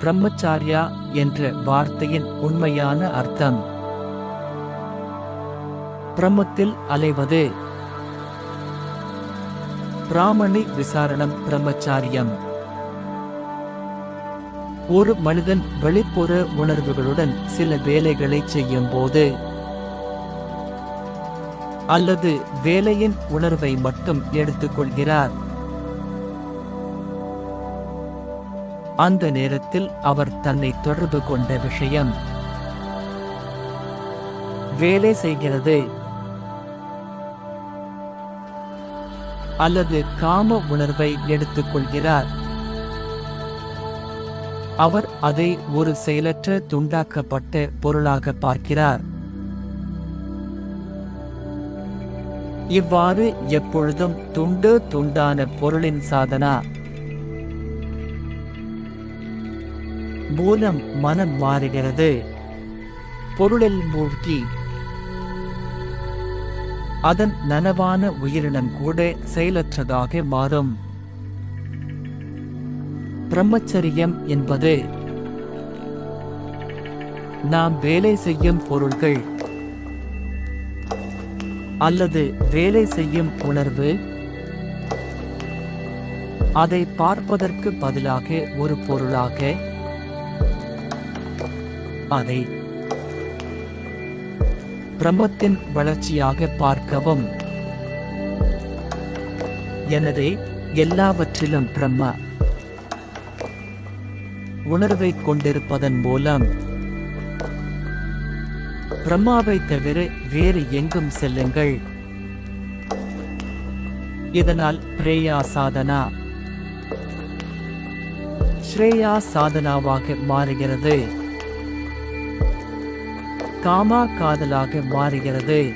பிரம்மச்சாரியா என்ற வார்த்தையின் உண்மையான அர்த்தம். பிரம்மத்தில் அலைவது. பிராமணி விசாரணம் பிரம்மச்சாரியம். ஒரு மனிதன் வெளிப்புற உணர்வுகளுடன் சில வேலைகளை செய்யும் போது அல்லது வேலையின் உணர்வை மட்டும் எடுத்துக்கொள்கிறார். அந்த நேரத்தில் அவர் தன்னை தொடர்பு கொண்ட விஷயம். வேலை செய்கிறது. அல்லது காம உணர்வை எடுத்துக்கொள்கிறார். அவர் அதை ஒரு செயலற்ற துண்டாக்கப்பட்ட பொருளாக பார்க்கிறார். இவ்வாறு எப்பொழுதும் துண்டு துண்டான பொருளின் சாதனா மூலம் மனம் மாறுகிறது. பொருளில் மூழ்கி அதன் நனவான உயிரினம் கூட செயலற்றதாக மாறும். பிரம்மச்சரியம் என்பது நாம் வேலை செய்யும் பொருள்கள் அல்லது வேலை செய்யும் உணர்வு அதை பார்ப்பதற்கு பதிலாக ஒரு பொருளாக அதை பிரம்மத்தின் வளர்ச்சியாக பார்க்கவும். எனவே எல்லாவற்றிலும் பிரம்ம உணர்வை கொண்டிருப்பதன் மூலம் பிரம்மாவை தவிர வேறு எங்கும் செல்லுங்கள். இதனால் பிரேயா சாதனா ஸ்ரேயா சாதனாவாக மாறுகிறது. காமா காதலாக மாறுகிறது.